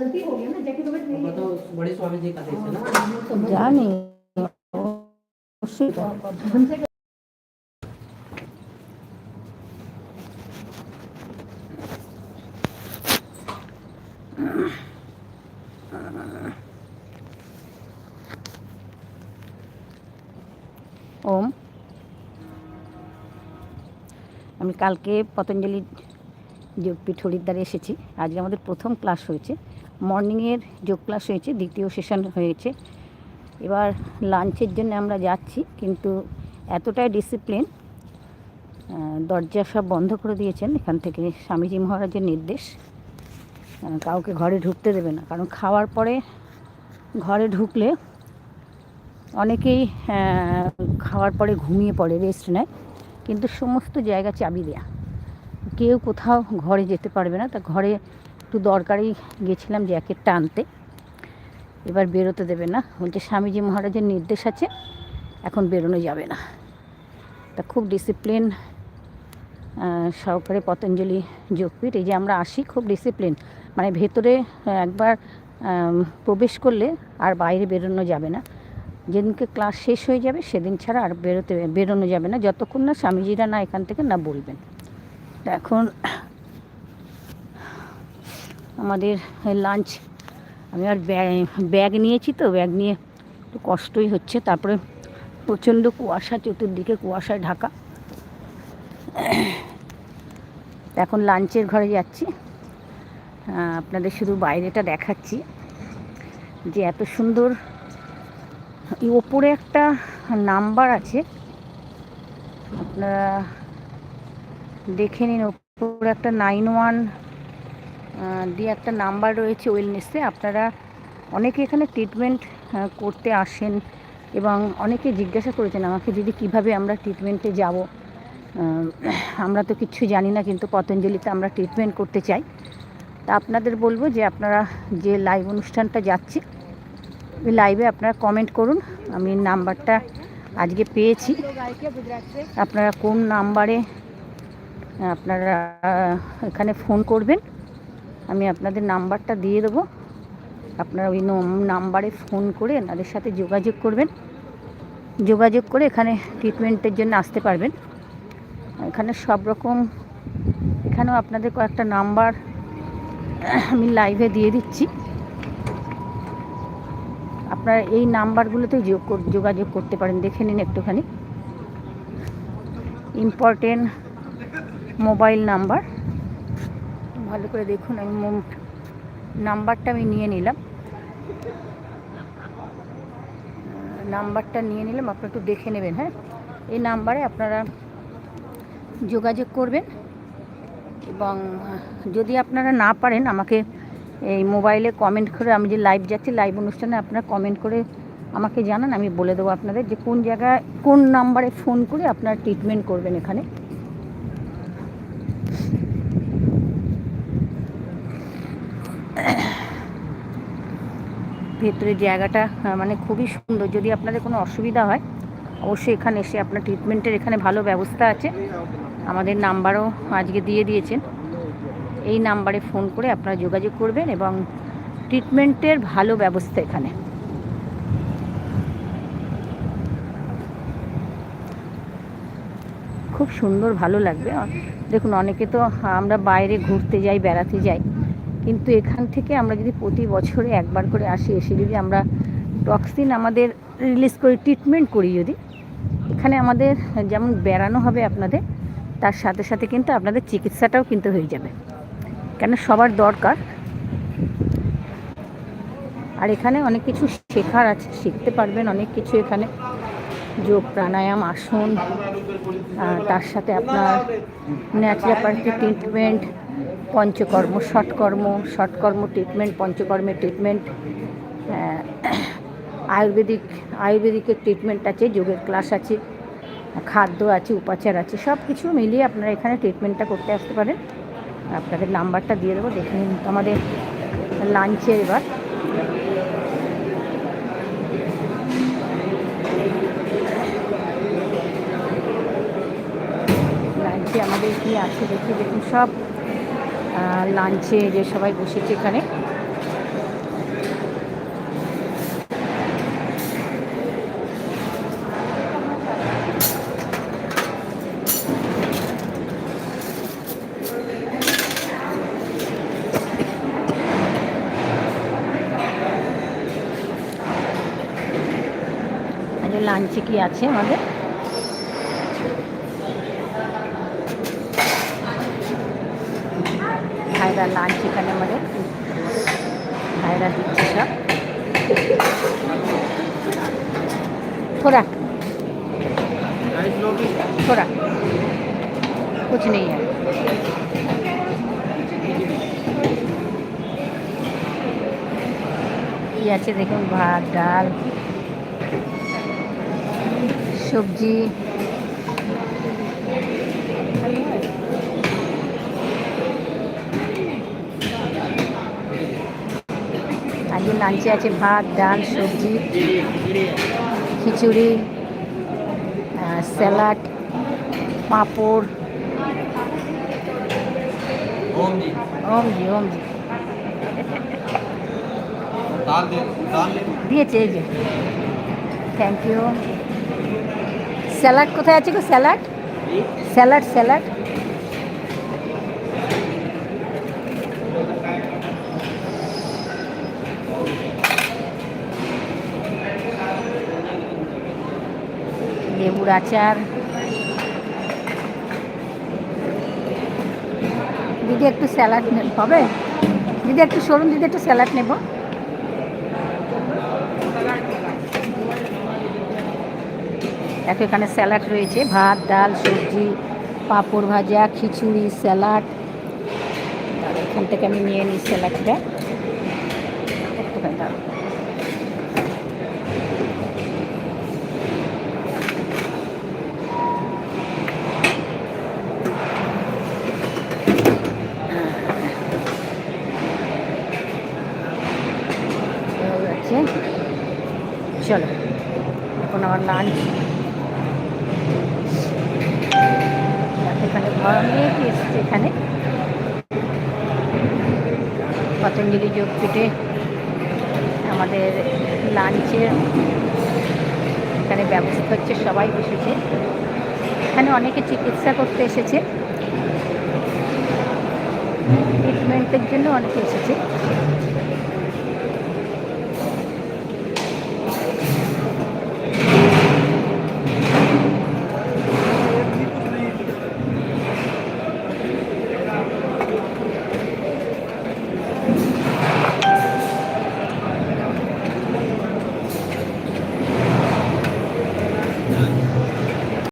गलती हो गया ना जैकेट वगैरह नहीं बताओ बड़े स्वामी जी का देश है ना জানি অবশ্যই তো। हमसे ওম আমি কালকে পতঞ্জলি যোগপীঠ হরিদ্বারে এসেছি আজকে আমাদের প্রথম ক্লাস হয়েছে মর্নিংয়ের যোগ ক্লাস হয়েছে, দ্বিতীয় সেশন হয়েছে। এবার লাঞ্চের জন্য আমরা যাচ্ছি, কিন্তু এতটাই ডিসিপ্লিন দরজা সব বন্ধ করে দিয়েছেন, এখান থেকে স্বামীজি মহারাজের নির্দেশ। কাউকে ঘরে ঢুকতে দেবে না, কারণ খাওয়ার পরে ঘরে ঢুকলে অনেকেই খাওয়ার পরে ঘুমিয়ে পড়ে রেস্ট নেয়। কিন্তু সমস্ত জায়গা চাবি দেয়া। কেউ কোথাও ঘরে যেতে পারবে না, তা ঘরে একটু দরকারি গেছিলাম জ্যাকেটটা আনতে এবার বেরোতে দেবে না। বলছে, স্বামীজি মহারাজের নির্দেশ আছে, এখন বেরোনো যাবে না। তা খুব ডিসিপ্লিন সহকারে পতঞ্জলি যোগপীঠ এই যে আমরা আসি, খুব ডিসিপ্লিন মানে ভেতরে একবার প্রবেশ করলে আর বাইরে বেরোনো যাবে না। যেদিনকে ক্লাস শেষ হয়ে যাবে, সেদিন ছাড়া আর বেরোতে, বেরোনো যাবে না। যতক্ষণ না স্বামীজিরা না এখান থেকে না বলবেন। এখন আমাদের লাঞ্চ আমি আর ব্যাগ নিয়েছি তো ব্যাগ নিয়ে একটু কষ্টই হচ্ছে। তারপরে প্রচণ্ড কুয়াশা, চতুর্দিকে কুয়াশায় ঢাকা। এখন লাঞ্চের ঘরে যাচ্ছি। আপনাদের শুধু বাইরেটা দেখাচ্ছি। যে এত সুন্দর ওপরে একটা নাম্বার আছে। আপনারা দেখে নিন, ওপরে একটা নাইন ওয়ান দিয়ে একটা নাম্বার রয়েছে ওয়েলনেসে আপনারা অনেকে এখানে ট্রিটমেন্ট করতে আসেন এবং অনেকে জিজ্ঞাসা করেছেন আমাকে দিদি কীভাবে আমরা ট্রিটমেন্টে যাব। আমরা তো কিচ্ছু জানি না কিন্তু পতঞ্জলিতে আমরা ট্রিটমেন্ট করতে চাই। তা আপনাদের বলব যে আপনারা যে লাইভ অনুষ্ঠানটা যাচ্ছে, ওই লাইভে আপনারা কমেন্ট করুন। আমি নাম্বারটা আজকে পেয়েছি। আপনারা কোন নাম্বারে, আপনারা এখানে ফোন করবেন। আমি আপনাদের নাম্বারটা দিয়ে দেবো। আপনারা ওই নম- নাম্বারে ফোন করে এনাদের সাথে যোগাযোগ করবেন। যোগাযোগ করে এখানে ট্রিটমেন্টের জন্য আসতে পারবেন। এখানে সব রকম, এখানেও আপনাদের কয়েকটা নাম্বার আমি লাইভে দিয়ে দিচ্ছি। আপনারা এই নাম্বারগুলোতে যোগাযোগ করতে পারেন, দেখে নিন একটুখানি। ইম্পর্টেন্ট মোবাইল নাম্বার ভালো করে দেখুন, আমি নাম্বারটা আমি নিয়ে নিলাম। নাম্বারটা নিয়ে নিলাম, আপনারা একটু দেখে নেবেন হ্যাঁ? এই নাম্বারে আপনারা যোগাযোগ করবেন এবং যদি আপনারা না পারেন, আমাকে এই মোবাইলে কমেন্ট করে, আমি যে লাইভ যাচ্ছি, লাইভ অনুষ্ঠানে আপনারা কমেন্ট করে আমাকে জানান, আমি বলে দেবো আপনাদের যে কোন জায়গায়, কোন নাম্বারে ফোন করে আপনারা ট্রিটমেন্ট করবেন এখানে। ভেতরের জায়গাটা মানে খুবই সুন্দর। যদি আপনাদের কোনো অসুবিধা হয়, অবশ্যই এখানে এসে আপনার ট্রিটমেন্টের এখানে ভালো ব্যবস্থা আছে। আমাদের নাম্বারও আজকে দিয়ে দিয়েছেন। এই নাম্বারে ফোন করে আপনারা যোগাযোগ করবেন এবং ট্রিটমেন্টের ভালো ব্যবস্থা এখানে। খুব সুন্দর, ভালো লাগবে। দেখুন, অনেকে তো আমরা বাইরে ঘুরতে যাই, বেড়াতে যাই। কিন্তু এখান থেকে আমরা যদি প্রতি বছরে একবার করে আসি, এসে যদি আমরা টক্সিন আমাদের রিলিজ করি ট্রিটমেন্ট করি যদি, এখানে আমাদের যেমন বেড়ানো হবে আপনাদের, তার সাথে সাথে কিন্তু আপনাদের চিকিৎসাটাও কিন্তু হয়ে যাবে। কেন সবার দরকার। আর এখানে অনেক কিছু শেখার আছে, শিখতে পারবেন অনেক কিছু এখানে। যোগ প্রাণায়াম, আসন তার সাথে আপনার naturopathy treatment panchakarma, shatkarma shatkarma treatment পঞ্চকর্মের treatment Ayurvedic, আয়ুর্বেদিকের ট্রিটমেন্ট আছে, যোগের ক্লাস আছে, খাদ্য আছে, উপাচার আছে সব কিছু মিলিয়ে আপনারা এখানে ট্রিটমেন্টটা করতে আসতে পারেন। আপনাদের নাম্বারটা দিয়ে দেবো, দেখে নিন আমাদের লাঞ্চের এবার। লাঞ্চে আমাদের কি আছে দেখি দেখুন, সব লাঞ্চে যে সবাই বসেছে এখানে। আচ্ছা, লাঞ্চে কি আছে আমাদের? ভাইরা লাঞ্চ এখানে আমাদের ভাইরা দিচ্ছে সব थोड़ा थोड़ा कुछ नहीं है কি আছে দেখুন ভাত ডাল সবজি লাঞ্চে আছে ভাত ডাল সবজি খিচুড়ি স্যালাড পাঁপড়। ওমজি ওমজি দিয়েছে এই যে। থ্যাংক ইউ স্যালাড কোথায় আছে গো? স্যালাড? Salad salad. লেবুর আচার দিদি একটু স্যালাড হবে? দিদি একটু সরুন, দিদি একটু স্যালাড নেব। দেখো এখানে স্যালাড রয়েছে, ভাত, ডাল, সবজি, পাঁপড় ভাজা, খিচুড়ি, স্যালাড। এখান থেকে আমি নিয়ে নিই স্যালাডটা একটুখানি দাও। হয়ে যাচ্ছে চলো এখন আমার লাঞ্চ এখানে ঘর অনেক এসছে এখানে। পতঞ্জলি যোগপীঠে আমাদের লাঞ্চের এখানে ব্যবস্থা হচ্ছে, সবাই বসেছে। এখানে অনেকে চিকিৎসা করতে এসেছে। ট্রিটমেন্টের জন্য অনেকে এসেছে।